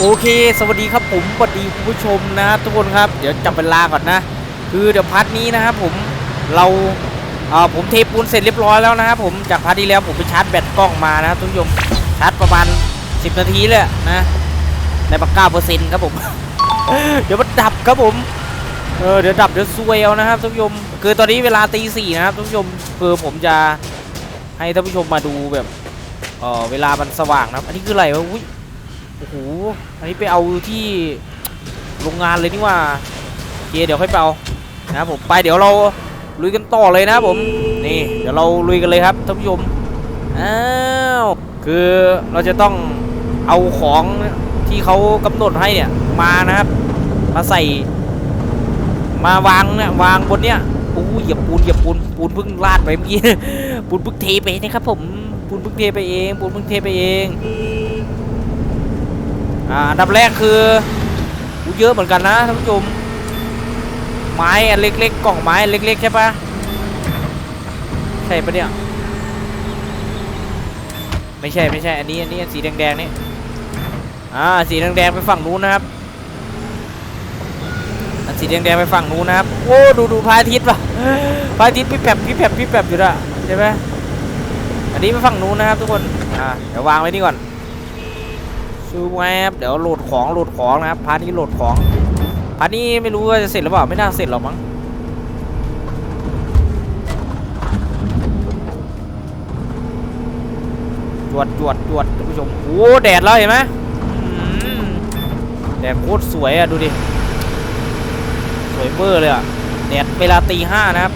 โอเค สวัสดีครับผมสวัสดีคุณผู้ชมนะครับทุกคนครับ เดี๋ยวจับเวลาก่อนนะ คือเดี๋ยวพาร์ทนี้นะครับผมเราเอ่อผมเทปูนเสร็จเรียบร้อยแล้วนะครับผมจากพาร์ทที่แล้วผมไปชาร์จแบตกล้องมานะครับทุกผู้ชมชาร์จประมาณ 10 นาทีเลยนะได้มา9เปอร์เซ็นต์ครับผม เดี๋ยวมันดับครับผมเออเดี๋ยวดับเดี๋ยวซวยเอานะครับทุกผู้ชมคือตอนนี้เวลาตีสี่นะครับทุกผู้ชมคือผมจะให้ท่านผู้ชมมาดูแบบเออเวลามันสว่างนะครับอันนี้คืออะไรวะอุ้ย โอ้โห อันนี้ไปเอาที่โรงงานเลยนี่ว่าเคเดี๋ยวค่อยไปเอานะครับผมไปเดี๋ยวเราลุยกันต่อเลยนะครับผมนี่เดี๋ยวเราลุยกันเลยครับท่านผู้ชมอ้าวคือเราจะต้องเอาของที่เขากำหนดให้เนี่ยมานะครับมาใส่ มาวางเนี่ยวางบนเนี้ยโอ้ยอย่าปูนอย่าปูนปูนเพิ่งลาดไปเมื่อกี้ปูนเพิ่งเทไปนะครับผมปูนเพิ่งเทไปเองปูนเพิ่งเทไปเอง อ่าอันดับแรกคืออู้เยอะเหมือนกันนะท่านผู้ชมไม้อันเล็ก ๆ กล่องไม้เล็ก ๆ ใช่ปะใช่ปะเนี่ยไม่ใช่ไม่ใช่อันนี้อันนี้สีแดงๆนี่อ่าสีแดงๆไปฝั่งนู้นนะครับอันสีแดงๆไปฝั่งนู้นนะครับโอ้ดูดูพระอาทิตย์ปะพระอาทิตย์พี่แผบพี่แผบพี่แผบอยู่ละใช่ไหมอันนี้ไปฝั่งนู้นนะครับทุกคนอ่าเดี๋ยววางไว้นี่ก่อน ซูแวบเดี๋ยวโหลดของโหลดของนะครับพาร์ทนี้โหลดของพาร์ทนี้ไม่รู้ว่าจะเสร็จหรือเปล่าไม่น่าเสร็จหรอกมั้งจวดจวดจวดท่านผู้ชมโอ้แดดแล้วเห็นไหมแดดโคตรสวยอะดูดิสวยเบอร์เลยอะแดดเวลาตีห้านะครับ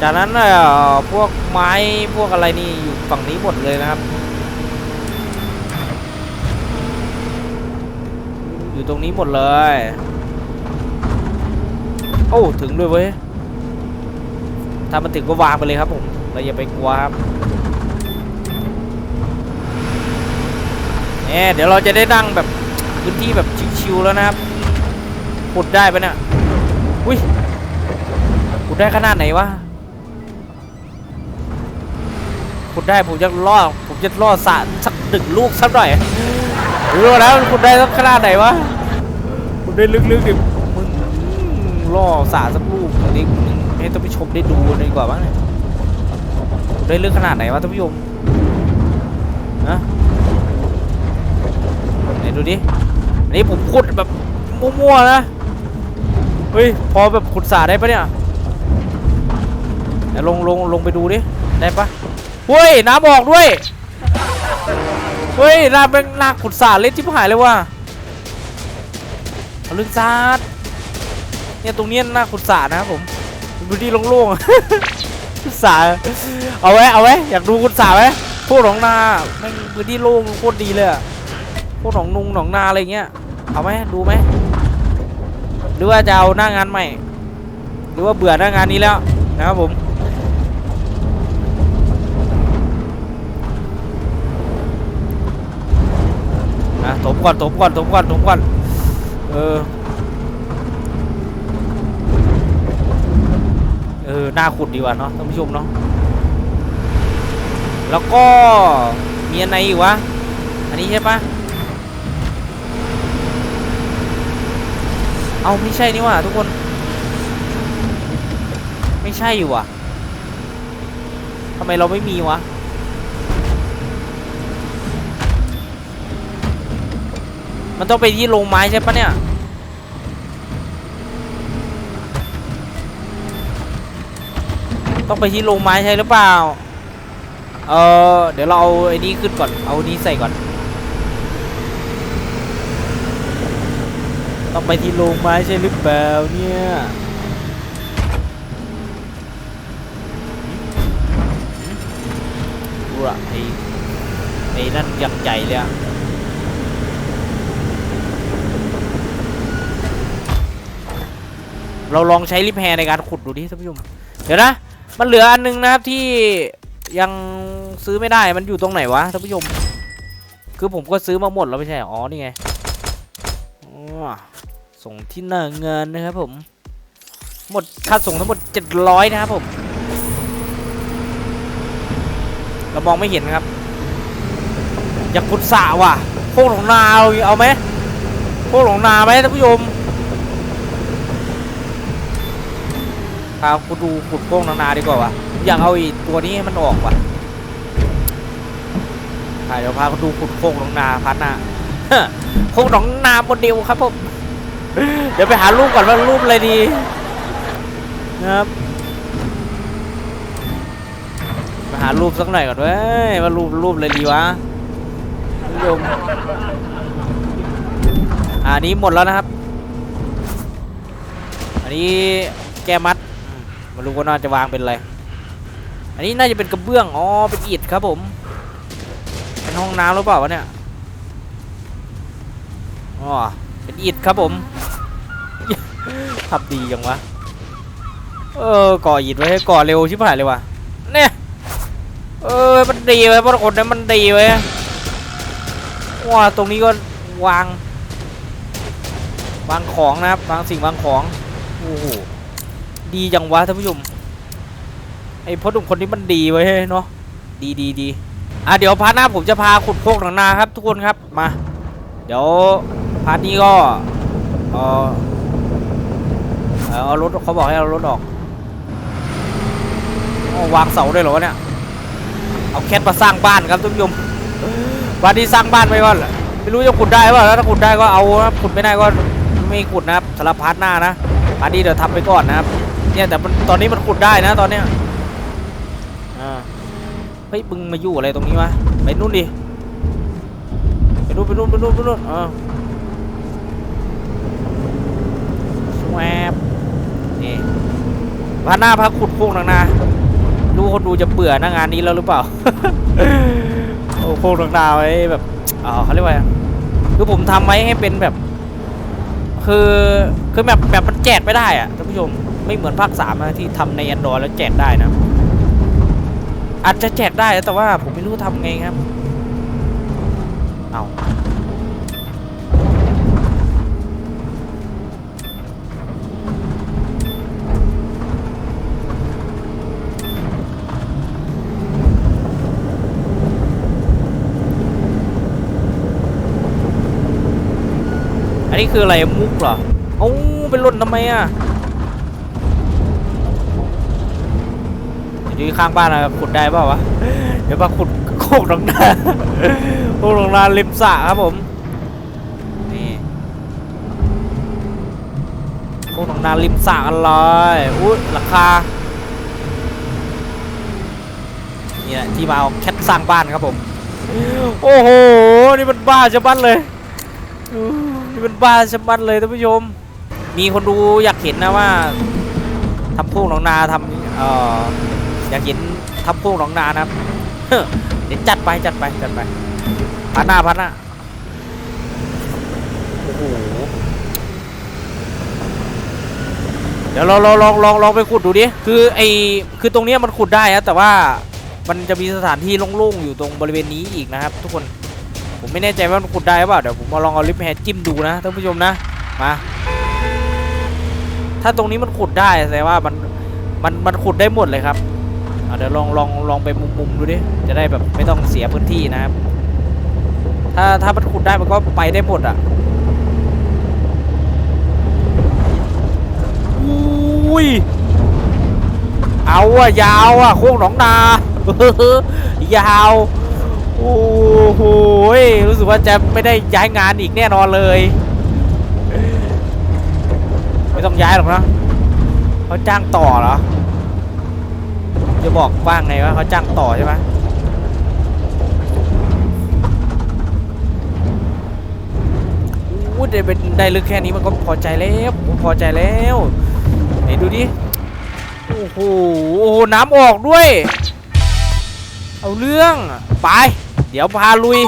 จากนั้นเอ่อพวกไม้พวกอะไรนี่อยู่ฝั่งนี้หมดเลยนะครับ อยู่ตรงนี้หมดเลย โอ้ ถึงด้วยเว้ย ถ้ามันถึงก็วางไปเลยครับผมเราอย่าไปกลัวครับเนี่ยเดี๋ยวเราจะได้นั่งแบบพื้นที่แบบชิวๆแล้วนะครับขุดได้ปะเนี่ยอุ้ยขุดได้ขนาดไหนวะขุดได้ผมจะล่อผมจะล่อสระสักหนึ่งลูกสักหน่อย รู้แล้วคุณได้สักขนาดไหนวะคุณได้ลึกๆดิมึงล่อสาสักลูกอันนี้มึงให้ท่านผู้ชมได้ดูดีกว่าบ้างเนี่ยคุณได้ลึกขนาดไหนวะท่านผู้ชมนะไหนดูดิอันนี้ผมขุดแบบมั่วๆนะเฮ้ยพอแบบขุดสาได้ปะเนี่ยเดี๋ยวลงลงลงไปดูดิได้ปะเฮ้ยน้ำออกด้วย เฮ้ยนาเป็นนาขุดสาเล่นที่หายเลยว่ะเอาลึกซาดเนี่ยตรงเนี้ยนาขุดสานะครับผมพื้นที่โล่งๆขุดสาเอาไว้เอาไว้อยากดูขุดสาไหมพวกหนองนาแม่งพื้นที่โล่งโคตรดีเลยอะพวกหนองนุงหนองนาอะไรเงี้ยเอาไหมดูไหมหรือว่าจะเอาหน้างานใหม่ หรือว่าเบื่อหน้างานนี้แล้วนะครับผม อะถมก่อนถมก่อนถมก่อนถมก่อนเออเออหน่าขุดดีกว่าเนาะท่านผู้ชมเนาะแล้วก็มีอันไหนอีกวะอันนี้ใช่ปะเอาไม่ใช่นี่ว่าทุกคน ไม่ใช่อยู่ว่ะทำไมเราไม่มีวะ มันต้องไปที่โรงไม้ใช่ปะเนี่ยต้องไปที่โรงไม้ใช่หรือเปล่า เออเดี๋ยวเราเอาไอ้นี้ขึ้นก่อน เอานี้ใส่ก่อน ต้องไปที่โรงไม้ใช่หรือเปล่าเนี่ยดูละไอ้ไอ้นั่นยังใหญ่เลยอะ เราลองใช้ลิฟแฮร์ในการขุดดูดิท่านผู้ชมเดี๋ยวนะมันเหลืออันนึงนะครับที่ยังซื้อไม่ได้มันอยู่ตรงไหนวะท่านผู้ชม คือผมก็ซื้อมาหมดแล้วไม่ใช่อ๋อนี่ไงส่งที่หน้าเงานนะครับผม หมดค่าส่งทั้งหมด 700 นะครับผม เรามองไม่เห็นครับ อยากขุดสระว่ะโคกหนองนาเอาไหมโคกหนองนาไหมท่านผู้ชม พาคุณดูขุดโคกหนองนาดีกว่าวะอยากเอาอีกตัวนี้ให้มันออกว่ะอะเดี๋ยวพาคุณดูขุดโคกหนองนาพัดน้าโคกหนองนาโมเดลครับผมเดี๋ยวไปหารูปก่อนว่ารูปอะไรดีนะครับไปหารูปสักหน่อยก่อนเว้ยว่ารูปรูปอะไรดีวะท่านผู้ชมอันนี้หมดแล้วนะครับ อันนี้แกมัด ไมารู้ว่าน่าจะวางเป็นอะไร อันนี้น่าจะเป็นกระเบื้อง อ๋อ เป็นอิฐครับผม เป็นห้องน้ำหรือเปล่าวะเนี่ย อ๋อ เป็นอิฐครับผมทำดีจังวะ เออ ก่ออิฐไว้ให้ก่อเร็วชิบหายเลยวะเนี่ย เออ มันดีไว้เพราะคนนั้นมันดีไว้ว้าตรงนี้ก็วาง วางของนะครับ วางสิ่งวางของ โอ้โห ดีจังวะท่านผู้ชมไอ้พ่อหนุ่มคนนี้มันดีไว้ยเนาะดีดีดีอะเดี๋ยวพาร์ทหน้าผมจะพาขุดโคกหนังนาครับ ทุกคนครับมา เดี๋ยวพาร์ทนี้ก็เออเอารถเขาบอกให้เอารถออกวางเสาด้วยเหรอเนี่ยเอาแคทมาสร้างบ้านครับท่านผู้ชมวันนี้สร้างบ้านไว้ก่อนไม่รู้จะขุดได้เปล่าแล้วถ้าขุดได้ก็เอาครับขุดไม่ได้ก็ไม่ขุดนะครับสำหรับพาร์ทหน้านะพาร์ทนี้เดี๋ยวทำไปก่อนนะครับ เนี่ยแต่มันตอนนี้มันขุดได้นะตอนเนี้ยอ่าเฮ้ยมึงมาอยู่อะไรตรงนี้วะไปนู่นดิไปนู่นไปนู่นไปนู่นไปนู่นอ่าสวบนี่พาหน้าพักขุดโค้งหนังนาดูคนดูจะเบื่อหน้างานนี้แล้วหรือเปล่าโอ้โค้งหนังนาไว้แบบอ๋อเขาเรียกว่าคือผมทำไว้ให้เป็นแบบ คือคือแบบแบบมันแจกไม่ได้อะท่านผู้ชม ไม่เหมือนภาคสามอะที่ทำใน Android แล้วแจกได้นะ อาจจะแจกได้แต่ว่าผมไม่รู้ทำไงครับ เอาอันนี้คืออะไรมุกเหรอ เอ้าเป็นหล่นทำไมอะ อยู่ข้างบ้านนะขุดได้เปล่าวะ เดี๋ยวมาขุดโคกหนองนาโคกหนองนาริมสระครับผม นี่โคกหนองนาริมสระกันเลยอุ้ยราคา นี่แหละที่มาเอาแคทสร้างบ้านครับผม โอ้โห นี่มันบ้าชะมัดเลยนี่มันบ้าชะมัดเลยท่านผู้ชม มีคนดูอยากเห็นนะว่าทำโคกหนองนาทำเอ่อ อยากเห็นทำโค้งหนองนานะครับเดี๋ยวจัดไปจัดไปจัดไปพันหน้าพันหน้าโอ้โหเดี๋ยวเราลองลองลองลองไปขุดดูดิคือไอคือตรงเนี้ยมันขุดได้นะแต่ว่ามันจะมีสถานที่โล่งๆอยู่ตรงบริเวณนี้อีกนะครับ ทุกคนผมไม่แน่ใจว่ามันขุดได้หรือเปล่าเดี๋ยวผมมาลองเอาลิฟต์แฮนจิ้มดูนะท่านผู้ชมนะมาถ้าตรงนี้มันขุดได้แสดงว่ามันมันมันขุดได้หมดเลยครับอะ เดี๋ยวลองลองลองไปมุมๆดูดิ จะได้แบบไม่ต้องเสียพื้นที่นะครับ ถ้าถ้ามันขุดได้มันก็ไปได้หมดอะอุ้ย เอาอะยาวอะโค้งหนองนายาวโอ้โหรู้สึกว่าจะไม่ได้ย้ายงานอีกแน่นอนเลย ไม่ต้องย้ายหรอกนะเขาจ้างต่อเหรอ จะบอกว่างไงว่าเขาจ้างต่อใช่ไหมอู้ได้เป็นได้ลึกแค่นี้มันก็พอใจแล้วผมพอใจแล้วไหนดูดิโอ้โหโอ้โหน้ำออกด้วย เอาเรื่องไป เดี๋ยวพาลุย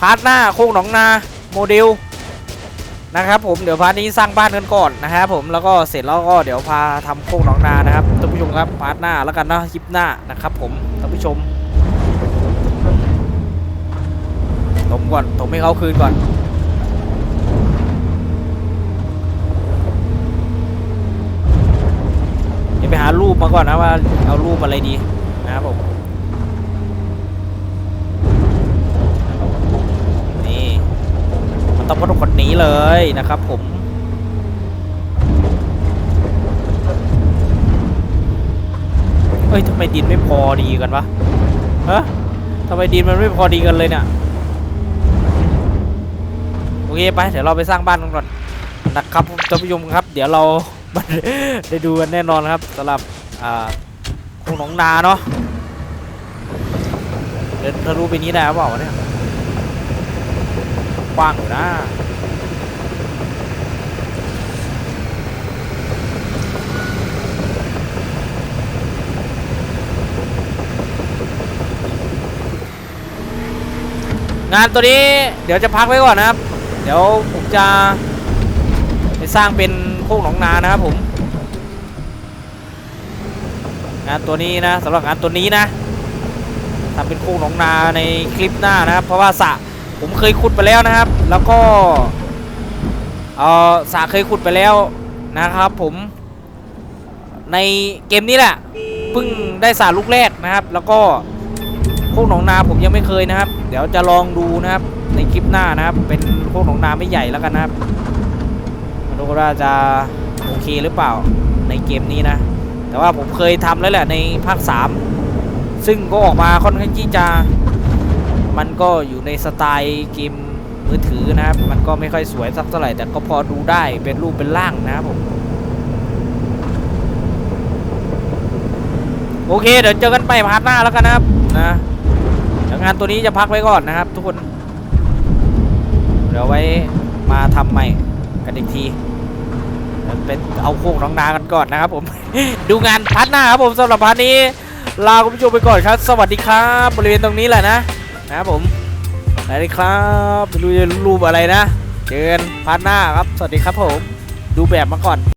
พาร์ทหน้าโค้งหนองนา โมเดล นะครับผมเดี๋ยวพาร์ทนี้สร้างบ้านกันก่อนนะครับผมแล้วก็เสร็จแล้วก็เดี๋ยวพาทำโค้งหนองนานะครับท่านผู้ชมครับพาร์ทหน้าแล้วกันนะคลิปหน้านะครับ ผมท่านผู้ชมถมก่อนถมให้เขาคืนก่อนเดี๋ยวไปหารูปมาก่อนนะว่าเอารูปอะไรดีนะครับผมนี่ ต้องมาดูคนนี้เลยนะครับผมเฮ้ยทำไมดินไม่พอดีกันวะฮะทำไมดินมันไม่พอดีกันเลยเนี่ยโอเคไปเดี๋ยวเราไปสร้างบ้านกันก่อนนะครับท่านผู้ชมครับ เดี๋ยวเราได้ดูกันแน่นอนครับสำหรับอ่าคงหนองนาเนาะเดินทะลุไปนี้ได้หรือเปล่าเนี่ย กว้างอยู่นะงานตัวนี้เดี๋ยวจะพักไว้ก่อนนะครับ เดี๋ยวผมจะไปสร้างเป็นโคกหนองนานะครับผม งานตัวนี้นะสำหรับงานตัวนี้นะทำเป็นโคกหนองนาในคลิปหน้านะครับ เพราะว่าสระ ผมเคยขุดไปแล้วนะครับ แล้วก็เออสระเคยขุดไปแล้วนะครับ ผมในเกมนี้แหละเพิ่งได้สระลูกแรกนะครับ แล้วก็โคกหนองนาผมยังไม่เคยนะครับ เดี๋ยวจะลองดูนะครับในคลิปหน้านะครับ เป็นโคกหนองนาไม่ใหญ่แล้วกันนะครับมาดูว่าจะโอเคหรือเปล่าในเกมนี้นะ แต่ว่าผมเคยทำแล้วแหละในภาค 3 ซึ่งก็ออกมาค่อนข้างที่จะ มันก็อยู่ในสไตล์เกมมือถือนะครับ มันก็ไม่ค่อยสวยสักเท่าไหร่ แต่ก็พอดูได้เป็นรูปเป็นร่างนะครับผมโอเค เดี๋ยวเจอกันใหม่พาร์ทหน้าแล้วกันนะครับนะงานตัวนี้จะพักไว้ก่อนนะครับ ทุกคน เดี๋ยวไว้มาทำใหม่กันอีกทีเดี๋ยวเป็นเอาโค้งน้องนากันก่อนนะครับผม ดูงานพาร์ทหน้าครับผมสำหรับพาร์ทนี้ ลาคุณผู้ชมไปก่อนครับ สวัสดีครับ บริเวณตรงนี้แหละนะ นะครับผมสวัสดีครับไม่รู้จะรูปอะไรนะ เจอกันพาร์ทหน้าครับ สวัสดีครับผม ดูแบบมาก่อน